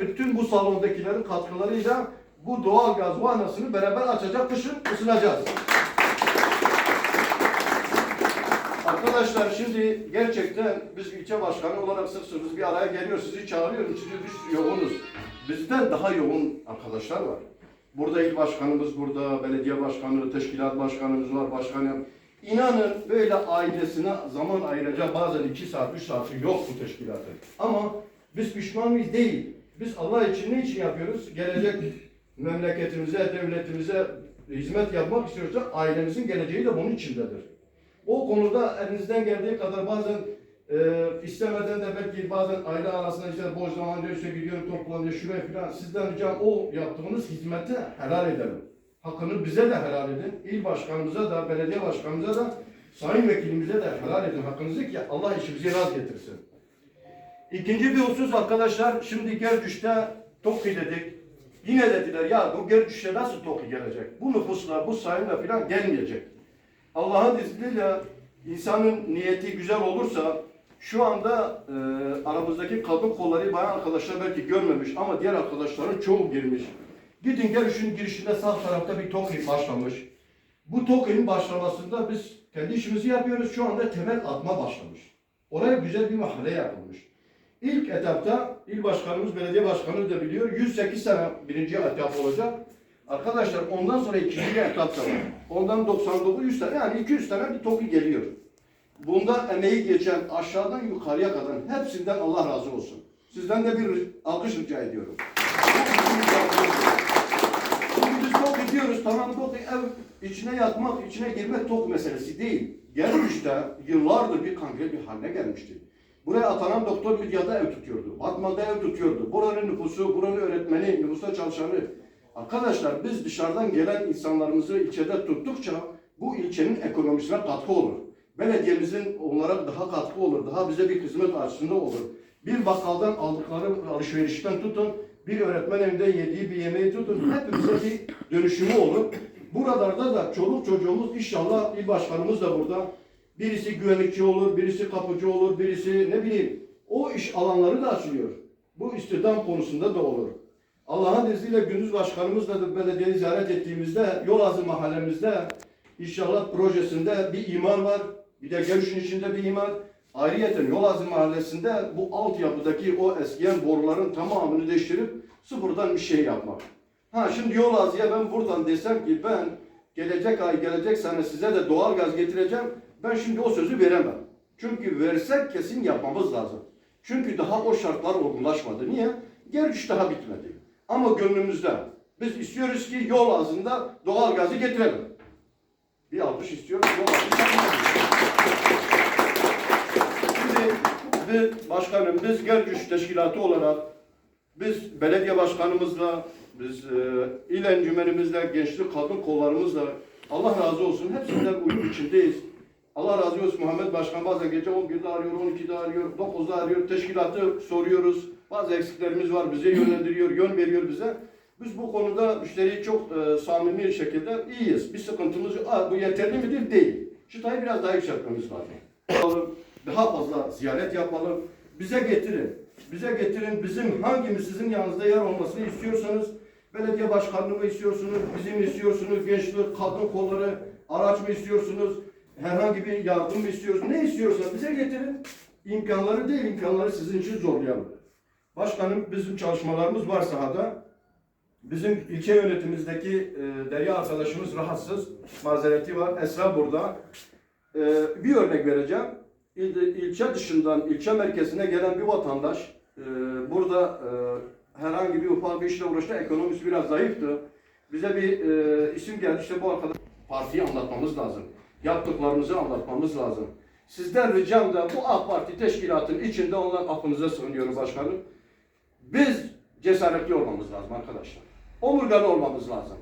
Bütün bu salondakilerin katkılarıyla bu doğal gaz vanasını beraber açacak kışın ısınacağız. Arkadaşlar şimdi gerçekten biz ilçe başkanı olarak sık sık bir araya geliyor, sizi çağırıyorum, sizi biz yoğunuz. Bizden daha yoğun arkadaşlar var. Burada il başkanımız burada, belediye başkanı, teşkilat başkanımız var, başkanım. İnanın böyle ailesine zaman ayıracak bazen iki saat, üç saati yok bu teşkilatın. Ama biz pişman mıyız? Değil. Biz Allah için ne için yapıyoruz? Gelecek memleketimize, devletimize hizmet yapmak istiyorsak ailemizin geleceği de bunun içindedir. O konuda elinizden geldiği kadar bazen e, istemeden de belki bazen aile arasında işte boş zaman diyor işte gidiyorum toplanıyor şuraya filan sizden ricam o yaptığınız hizmeti helal edelim. Hakkını bize de helal edin. İl başkanımıza da, belediye başkanımıza da, sayın vekilimize de helal edin hakkınızı ki Allah işimizi rast getirsin. İkinci bir husus arkadaşlar, şimdi Gergüş'te TOKİ dedik. Yine dediler ya bu Gergüş'te nasıl TOKİ gelecek? Bu nüfusla, bu sayıyla filan gelmeyecek. Allah'ın izniyle insanın niyeti güzel olursa şu anda e, aramızdaki kadın kolları bayan arkadaşlar belki görmemiş ama diğer arkadaşların çoğu girmiş. Gidin Gergüş'ün girişinde sağ tarafta bir TOKİ başlamış. Bu TOKİ'nin başlamasında biz kendi işimizi yapıyoruz. Şu anda temel atma başlamış. Oraya güzel bir mahalle yapılmış. İlk etapta il başkanımız, belediye başkanı da biliyor. 108 tane birinci etap olacak. Arkadaşlar ondan sonra ikinci etap da var. Ondan 99 100 tane yani 200 tane bir TOKİ geliyor. Bunda emeği geçen aşağıdan yukarıya kadar hepsinden Allah razı olsun. Sizden de bir alkış rica ediyorum. Şimdi biz tok ediyoruz tamam tok ev içine yatmak, içine girmek tok meselesi değil. Gelmişte yıllardır bir kangre bir haline gelmişti. Buraya atanan doktor Midyat'ta ev tutuyordu. Batman'da ev tutuyordu. Buranın nüfusu, buranın öğretmeni, nüfusta çalışanı. Arkadaşlar biz dışarıdan gelen insanlarımızı ilçede tuttukça bu ilçenin ekonomisine katkı olur. Belediyemizin onlara daha katkı olur. Daha bize bir hizmet açısında olur. Bir bakkaldan aldıkları alışverişten tutun, bir öğretmen evinde yediği bir yemeği tutun. Hepimize bir dönüşümü olur. Buralarda da çoluk çocuğumuz inşallah il başkanımız da burada. Birisi güvenlikçi olur, birisi kapıcı olur, birisi ne bileyim. O iş alanları da açılıyor. Bu istihdam konusunda da olur. Allah'ın izniyle gündüz başkanımızla da belediyeyi ziyaret ettiğimizde Yolazı mahallemizde inşallah projesinde bir imar var. Bir de Gevşin içinde bir imar. Ayrıyeten Yolazı mahallesinde bu altyapıdaki o eskiyen boruların tamamını değiştirip sıfırdan bir şey yapmak. Ha şimdi Yolazı'ya ben buradan desem ki ben gelecek ay gelecek sene size de doğal gaz getireceğim. Ben şimdi o sözü veremem. Çünkü versek kesin yapmamız lazım. Çünkü daha o şartlar olgunlaşmadı. Niye? Gerçi daha bitmedi. Ama gönlümüzde biz istiyoruz ki yol ağzında doğal gazı getirelim. Bir alkış istiyoruz. Yol Şimdi biz başkanım, biz Gergüç Teşkilatı olarak biz belediye başkanımızla, biz e, il encümenimizle, gençlik kadın kollarımızla Allah razı olsun hepsinden uyum içindeyiz. Allah razı olsun Muhammed Başkan bazen gece 11'de arıyor, 12'de arıyor, 9'da arıyor, teşkilatı soruyoruz. Bazı eksiklerimiz var, bize yönlendiriyor, yön veriyor bize. Biz bu konuda müşteriyi çok e, samimi şekilde iyiyiz. Bir sıkıntımız yok. Aa, bu yeterli midir? Değil. Çıtayı biraz daha yükseltmemiz lazım. Daha fazla ziyaret yapalım. Bize getirin. Bize getirin. Bizim hangimiz sizin yanınızda yer olmasını istiyorsanız belediye başkanlığı mı istiyorsunuz, bizim istiyorsunuz, gençlik, kadın kolları, araç mı istiyorsunuz, herhangi bir yardım mı istiyorsunuz, ne istiyorsanız bize getirin. İmkanları değil, imkanları sizin için zorlayalım. Başkanım bizim çalışmalarımız var sahada. Bizim ilçe yönetimimizdeki e, Derya arkadaşımız rahatsız, mazereti var. Esra burada. E, bir örnek vereceğim. İl, ilçe dışından ilçe merkezine gelen bir vatandaş e, burada e, herhangi bir ufak bir işle uğraştı. Ekonomisi biraz zayıftı. Bize bir e, isim geldi. İşte bu arkadaş partiyi anlatmamız lazım. Yaptıklarımızı anlatmamız lazım. Sizden ricam da bu AK Parti teşkilatının içinde olan aklınıza sığınıyorum başkanım. Biz cesaretli olmamız lazım arkadaşlar. Omurgalı olmamız lazım.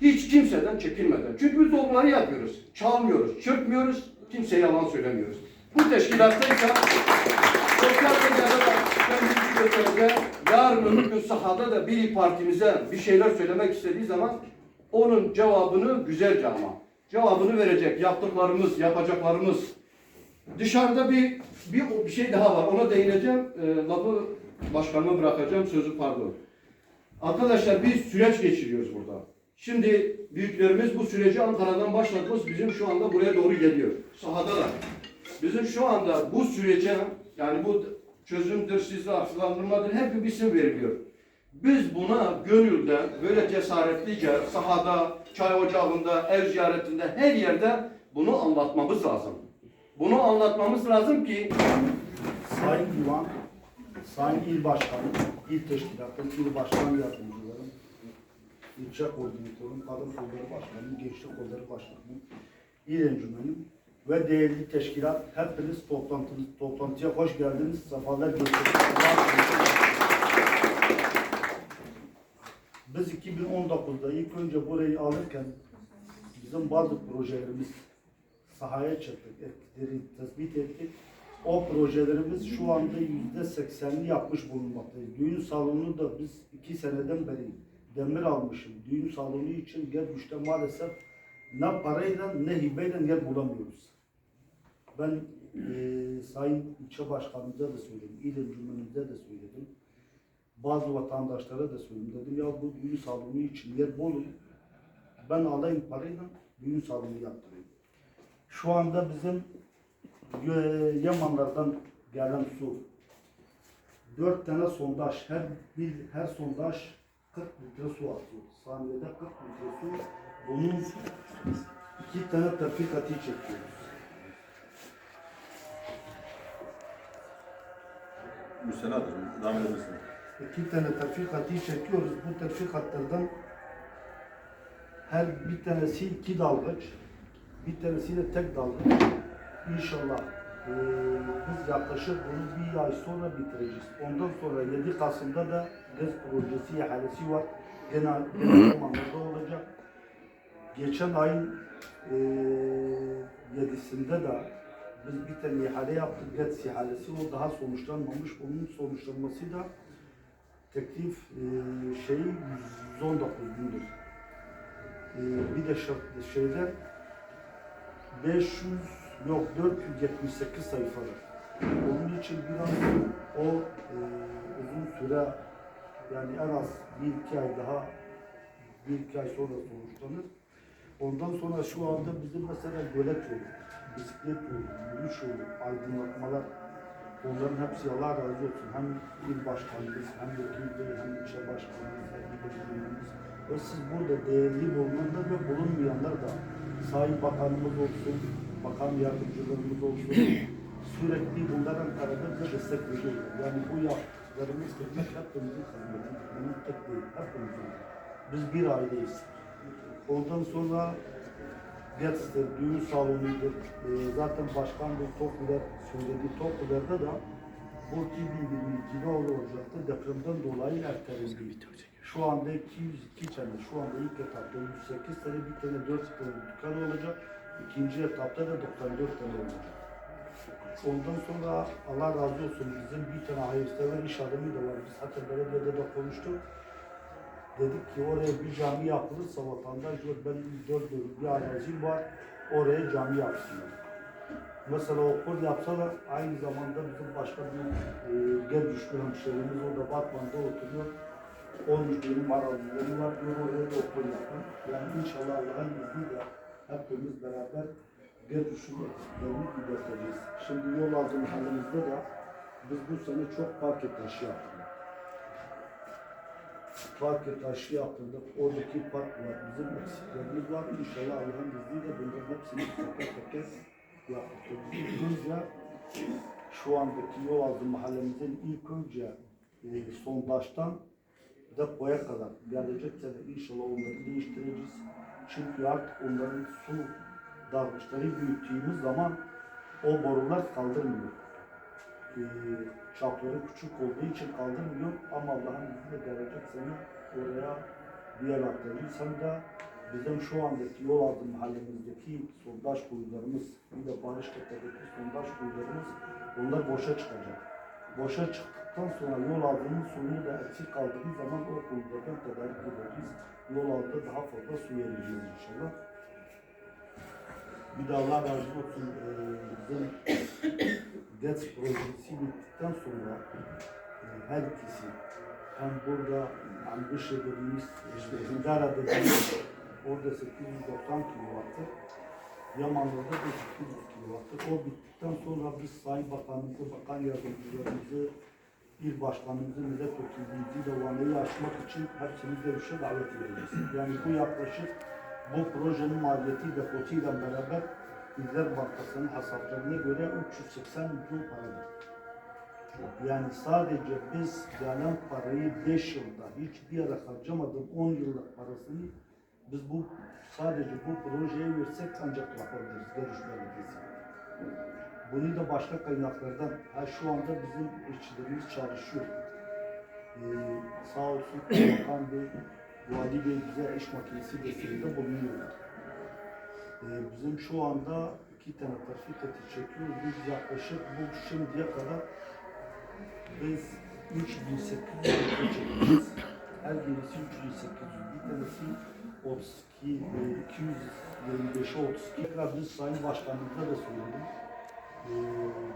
Hiç kimseden çekinmeden. Çünkü biz doğruları yapıyoruz. Çalmıyoruz, çırpmıyoruz, kimseye yalan söylemiyoruz. Bu teşkilattaysa sosyal medyada da kendimizi göstereceğiz. Yarın öbür gün sahada da bir partimize bir şeyler söylemek istediği zaman onun cevabını güzelce ama cevabını verecek. Yaptıklarımız, yapacaklarımız. Dışarıda bir bir, bir şey daha var. Ona değineceğim. E, lafı başkanıma bırakacağım sözü pardon. Arkadaşlar bir süreç geçiriyoruz burada. Şimdi büyüklerimiz bu süreci Ankara'dan başlatmış bizim şu anda buraya doğru geliyor. Sahadalar. Bizim şu anda bu sürece yani bu çözümdür, sizde aksılandırmadır hep bir isim veriliyor. Biz buna gönülden böyle cesaretlice sahada, çay ocağında, ev ziyaretinde her yerde bunu anlatmamız lazım. Bunu anlatmamız lazım ki Sayın Divan, Sayın İl Başkanı, İl Teşkilatı, İl Başkan Yardımcılarım, İlçe Koordinatörüm, Kadın Kolları Başkanım, Gençlik Kolları Başkanım, İl Encümenim ve değerli teşkilat hepiniz toplantınız, toplantıya hoş geldiniz. Sefalar getirdiniz. Biz 2019'da ilk önce burayı alırken bizim bazı projelerimiz sahaya çıktık, etkileri tespit ettik. O projelerimiz şu anda yüzde seksenini yapmış bulunmaktayız. Düğün salonu da biz iki seneden beri demir almışım. Düğün salonu için Gergüş'te maalesef ne parayla ne hibeyle yer bulamıyoruz. Ben eee Sayın İlçe Başkanımıza da söyledim, İl Encümenimize de söyledim. Bazı vatandaşlara da söyledim. Dedim ya bu düğün salonu için yer bulun. Ben alayım parayla düğün salonu yaptırayım. Şu anda bizim Gö- Yamanlardan gelen su. Dört tane sondaj, her bir her sondaj 40 litre su atıyor. Saniyede 40 litre su. Bunun iki tane tepkikati çekiyoruz. Müstenadır, devam edebilirsin. İki tane tepkikati çekiyoruz. Bu tepkikatlardan her bir tanesi iki dalgıç, bir tanesi de tek dalgıç. İnşallah eee, biz yaklaşık bunu bir ay sonra bitireceğiz. Ondan sonra 7 Kasım'da da GES projesi ihalesi var. Genel, genel olacak. Geçen ayın eee 7'sinde de biz bir tane ihale yaptık. GES ihalesi. O daha sonuçlanmamış. Onun sonuçlanması da teklif eee şeyi 119 gündür. Eee, bir de şart, şeyler 500 yok 478 sayfalar. Onun için biraz o e, uzun süre yani en az bir iki ay daha bir iki ay sonra sonuçlanır. Ondan sonra şu anda bizim mesela gölet yolu, bisiklet yolu, yürüyüş yolu, aydınlatmalar onların hepsi Allah razı olsun. Hem il başkanımız, hem vekil bey, hem ilçe başkanımız, hem başkanımız. Ve siz burada değerli bulunanlar ve bulunmayanlar da Sayın Bakanımız olsun, bakan yardımcılarımız olsun, sürekli bunlara Ankara'da bize destek veriyorlar. Yani bu yaptıklarımız hizmet hepimizin hizmeti, benim tek değil, hepimizin. Biz bir aileyiz. Ondan sonra Gets'tir, düğün salonudur. Ee, zaten başkan bir Tokyo'da söyledi. Tokyo'da da bu 2022'de olacaktı. Depremden dolayı ertelendi. Şu anda 202 tane, şu anda ilk etapta 108 tane, bir tane 4 tane dükkan olacak. İkinci etapta da 94 tane olacak. Ondan sonra Allah razı olsun bizim bir tane hayırsever iş adamı da var. Biz hatta belediyede de konuştuk. Dedik ki oraya bir cami yapılırsa vatandaş diyor ben dört dönüm bir arazim var oraya cami yapsınlar. Mesela okul yapsalar aynı zamanda bizim başka bir e, gel düşkün hemşehrimiz orada Batman'da oturuyor. 13 dönüm arazileri var diyor oraya da okul yapın. Yani inşallah Allah'ın izniyle hepimiz beraber gel düşkün eksiklerini gidereceğiz. Şimdi yol altı mahallemizde de biz bu sene çok park taşı yaptık park taşı yaptırdık. Oradaki park var. Bizim eksiklerimiz var. İnşallah Allah'ın izniyle bunların hepsini teker teker yaptık. Bizce şu andaki yol altı mahallemizin ilk önce e, sondajdan depoya kadar gelecek sene inşallah onları değiştireceğiz. Çünkü artık onların su dalgıçları büyüttüğümüz zaman o borular kaldırmıyor e, çapları küçük olduğu için kaldırmıyor ama Allah'ın izniyle gelecek sene oraya bir yer aktaracağız. Hem de bizim şu andaki yol altı mahallemizdeki sondaj kuyularımız, bir de Barıştepe'deki sondaj kuyularımız onlar boşa çıkacak. Boşa çıktıktan sonra yol altının suyunu da eksik kaldığı zaman o kuyulardan tedarik edeceğiz. Yol altında daha fazla su vereceğiz inşallah. Bir de Allah razı olsun bizim GETS projesi bittikten sonra e, her ikisi hem burada hem Bışa dediğimiz işte Hindara dediğimiz orada 890 kilowattır. Yamanlı'da da 800 kilowattır. O bittikten sonra biz Sayın Bakanımızı, Bakan Yardımcılarımızı, İl Başkanımızı, Milletvekilimizi de açmak için hepsini görüşe davet ediyoruz. Yani bu yaklaşık bu projenin maliyeti depotuyla beraber İller Bankası'nın hesaplarına göre 380 milyon paradır. Yani sadece biz gelen parayı 5 yılda hiçbir yere harcamadan 10 yıllık parasını biz bu sadece bu projeye versek ancak yapabiliriz görüşmelerimizi. Bunu da başka kaynaklardan, ha şu anda bizim işçilerimiz çalışıyor. Ee, sağ olsun Bakan Bey, Vali Bey bize iş makinesi desteğinde bulunuyorlar. Ee, bizim şu anda iki tane teti çekiyoruz. Biz yaklaşık bu şimdiye kadar biz 3800 metre çekeceğiz. Her birisi 3800. Bir tanesi 32, e, 225'e 32. Tekrar biz Sayın Başkanımıza da söyledim. Ee,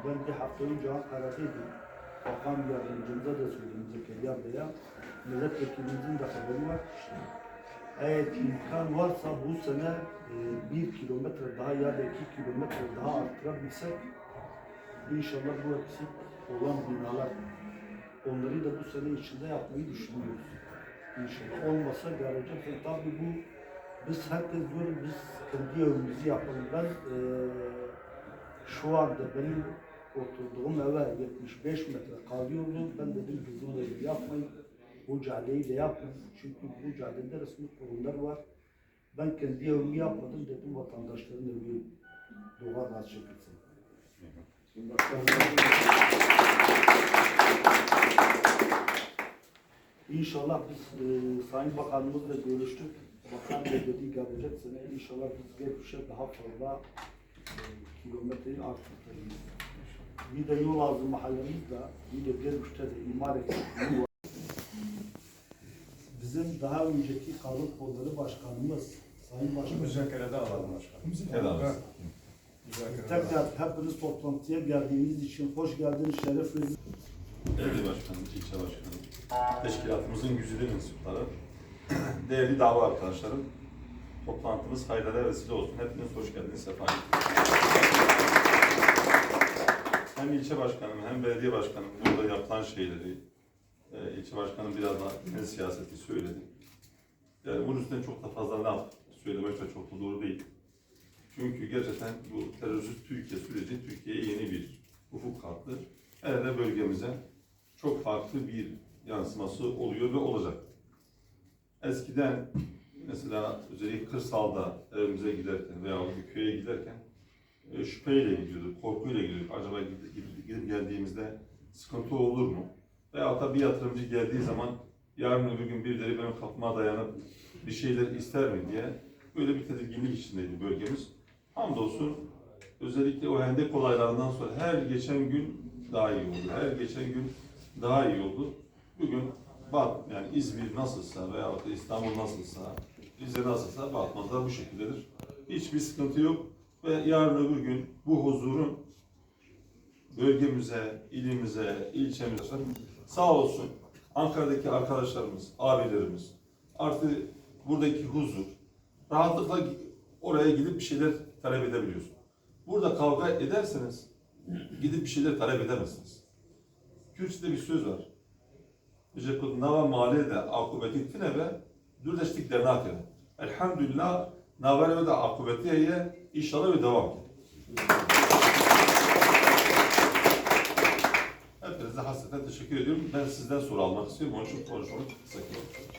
ben bir hafta önce Ankara'daydım. Bakan yardımcımıza da söyledim Zekeriya Bey'e. Milletvekilimizin de haberi var. Eğer imkan varsa bu sene e, bir kilometre daha ya da iki kilometre daha arttırabilsek inşallah bu eksik olan binalar onları da bu sene içinde yapmayı düşünüyoruz. İnşallah olmasa ve tabii bu biz herkes diyor biz kendi evimizi yapalım. Ben e, şu anda benim oturduğum eve 75 metre kalıyordu. Ben dedim bizim evi yapmayın. Bu caddeyi de yapın. Çünkü bu caddede resmi kurumlar var. Ben kendi evimi yapmadım dedim vatandaşların evi doğal gaz çekilsin. İnşallah biz e, Sayın Bakanımızla görüştük. Bakan da dedi gelecek sene inşallah biz Gerkuş'a daha fazla e, kilometreyi arttırırız. Bir de yol ağzı mahallemizde, bir de Gerkuş'ta da imar eksikliği var. Bizim daha önceki Kadın Kolları Başkanımız, Sayın Başkanım, Müzakerede alalım başkanım. Helal. tekrar hepiniz toplantıya geldiğiniz için hoş geldiniz, şeref verdiniz. Belediye başkanı, ilçe başkanı, teşkilatımızın güzide mensupları, değerli dava arkadaşlarım, toplantımız hayırlara vesile olsun. Hepiniz hoş geldiniz, sefa getirdiniz. Hem ilçe başkanım hem belediye başkanım burada yapılan şeyleri, e, ilçe başkanım biraz daha genel siyaseti söyledi. Yani bunun üstüne çok da fazla laf söylemek de çok da doğru değil. Çünkü gerçekten bu terörist Türkiye süreci Türkiye'ye yeni bir ufuk kattı. Herhalde bölgemize çok farklı bir yansıması oluyor ve olacak. Eskiden mesela özellikle kırsalda evimize giderken veya bir köye giderken e, şüpheyle gidiyorduk, korkuyla gidiyorduk. Acaba gidip, gidip, geldiğimizde sıkıntı olur mu? Veyahut da bir yatırımcı geldiği zaman yarın öbür gün birileri benim kapıma dayanıp bir şeyler ister mi diye böyle bir tedirginlik içindeydi bölgemiz. Hamdolsun özellikle o hendek olaylarından sonra her geçen gün daha iyi oldu. Her geçen gün daha iyi oldu. Bugün Bat, yani İzmir nasılsa veyahut da İstanbul nasılsa, Rize nasılsa Batman'da bu şekildedir. Hiçbir sıkıntı yok ve yarın öbür gün bu huzurun bölgemize, ilimize, ilçemize sağ olsun Ankara'daki arkadaşlarımız, abilerimiz artı buradaki huzur rahatlıkla oraya gidip bir şeyler talep edebiliyorsun. Burada kavga ederseniz gidip bir şeyler talep edemezsiniz. Kürtçe'de bir söz var. Kod nava mali de akıbeti tinebe dürdeştik dernakere. Elhamdülillah navere de akıbetiye inşallah ve devam. Hepinize hasreten teşekkür ediyorum. Ben sizden soru almak istiyorum. Onun için konuşmamı kısalım.